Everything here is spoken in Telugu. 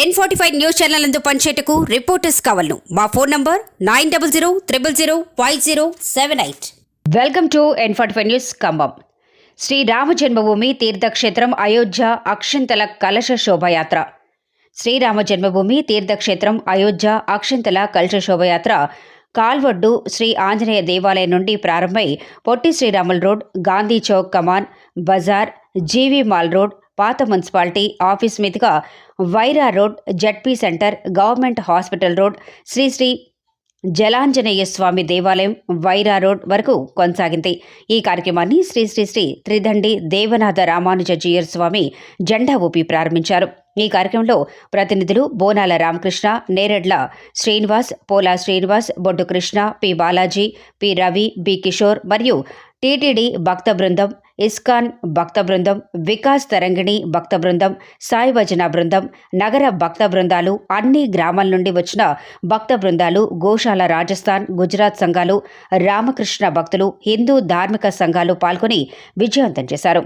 N forty five news channel అందు పనిచేయటకు రిపోర్టర్స్ కావాలను. మా phone number nine double zero triple zero five zero seven eight welcome to N forty five news Khammam Shri Rama Janmabhoomi తీర్థక్షేత్రం Ayodhya అక్షంతల కలశ శోభయాత్ర. శ్రీరామ జన్మభూమి తీర్థక్షేత్రం అయోధ్య అక్షంతల కలశ శోభయాత్ర కాల్వడ్డు శ్రీ ఆంజనేయ దేవాలయం నుండి ప్రారంభమై Potti Sriramulu road Gandhi chowk Kaman Bazaar GV mall road పాత మున్సిపాలిటీ ఆఫీస్ మీదుగా Wyra road ZP centre government hospital road Sri Sri Jalanjaneya Swamy దేవాలయం వైరా రోడ్ వరకు కొనసాగింది. ఈ కార్యక్రమాన్ని శ్రీ శ్రీ శ్రీ త్రిదండి దేవనాథ రామానుజీయర్ స్వామి జెండా ఊపి ప్రారంభించారు. ఈ కార్యక్రమంలో ప్రతినిధులు బోనాల Ramakrishna Neredla Srinivas Pola Srinivas Boddu Krishna P Balaji P Ravi B Kishore మరియు టీటీడీ భక్త బృందం ఇస్కాన్ భక్త బృందం వికాస్ తరంగిణి భక్త బృందం సాయి భజన బృందం నగర భక్త బృందాలు అన్ని గ్రామాల నుండి వచ్చిన భక్త బృందాలు గోశాల రాజస్థాన్ గుజరాత్ సంఘాలు రామకృష్ణ భక్తులు హిందూ ధార్మిక సంఘాలు పాల్గొని విజయవంతం చేశారు.